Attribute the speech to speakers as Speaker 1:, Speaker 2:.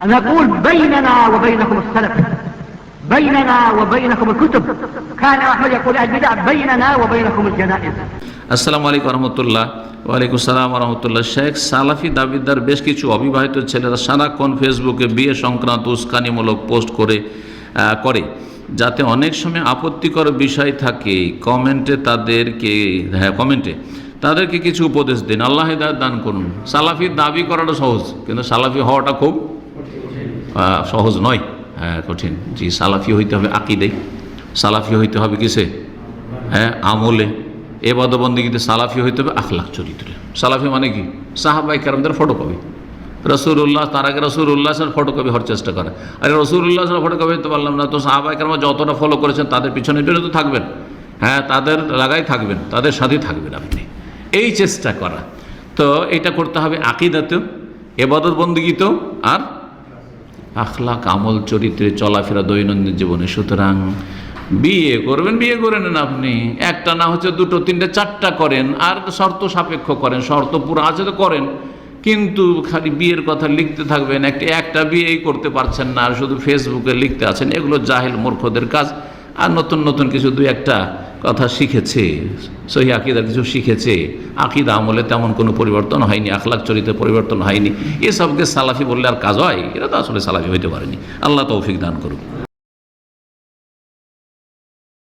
Speaker 1: نقول بيننا وبينكم السلف بيننا وبينكم الكتب كان أحمد يقول البدع بيننا وبينكم الجنائز
Speaker 2: আসসালামু আলাইকুম রহমতুল্লাহ ওয়ালাইকুম সালাম রহমতুল্লাহ শেখ সালাফি দাবিদার বেশ কিছু অবিবাহিত ছেলেরা সারাক্ষণ ফেসবুকে বিয়ে সংক্রান্ত উস্কানিমূলক পোস্ট করে আহ, করে যাতে অনেক সময় আপত্তিকর বিষয় থাকে কমেন্টে তাদেরকে হ্যাঁ কমেন্টে তাদেরকে কিছু উপদেশ দিন আল্লাহ হিদায়ত দান করুন সালাফি দাবি করাটা সহজ কিন্তু সালাফি হওয়াটা খুব আহ, সহজ নয়। হ্যাঁ কঠিন। জি, সালাফি হইতে হবে আকিদে। সালাফি হইতে হবে কিসে? হ্যাঁ আমলে। এবাদবন্দিগিতে সালাফি হইতে হবে আখলাখ চরিত্রে। সালাফি মানে কি? সাহাবাই কারমদের ফটোকপি রসুল্লাহ তার আগে রসুর রসুল্লাহ ফটোকপি হওয়ার চেষ্টা করে। আরে রসুল্লাহ ফটোকপি হতে পারলাম না। তো সাহাবাই কারম যতটা ফলো করেছেন, তাদের পিছনে পিছনে তো থাকবেন। হ্যাঁ তাদের লাগাই থাকবেন, তাদের সাথেই থাকবেন আপনি। এই চেষ্টা করা। তো এটা করতে হবে আকিদাতেও এবাদত বন্দিগিতেও আর আখলাক, আমল, চরিত্রে চলাফেরা দৈনন্দিন জীবনে। সুতরাং বিয়ে করবেন, বিয়ে করে নেন আপনি। একটা না হচ্ছে দুটো, তিনটে, চারটা করেন, আর শর্ত সাপেক্ষ করেন, শর্ত পুরো আছে তো করেন। কিন্তু খালি বিয়ের কথা লিখতে থাকবেন, একটা একটা বিয়েই করতে পারছেন না, আর শুধু ফেসবুকে লিখতে আছেন, এগুলো জাহেল মূর্খদের কাজ। আর নতুন নতুন কিছু দুই একটা কথা শিখেছে, সহি আকিদার কিছু শিখেছে, আকিদা আমলে তেমন কোনো পরিবর্তন হয়নি আখলাখ চরিত্রে পরিবর্তন হয়নি। এসবকে সালাফি বললে আর কাজ হয়? এটা তো আসলে সালাফি হইতে পারেনি। আল্লাহ তৌফিক দান করুক।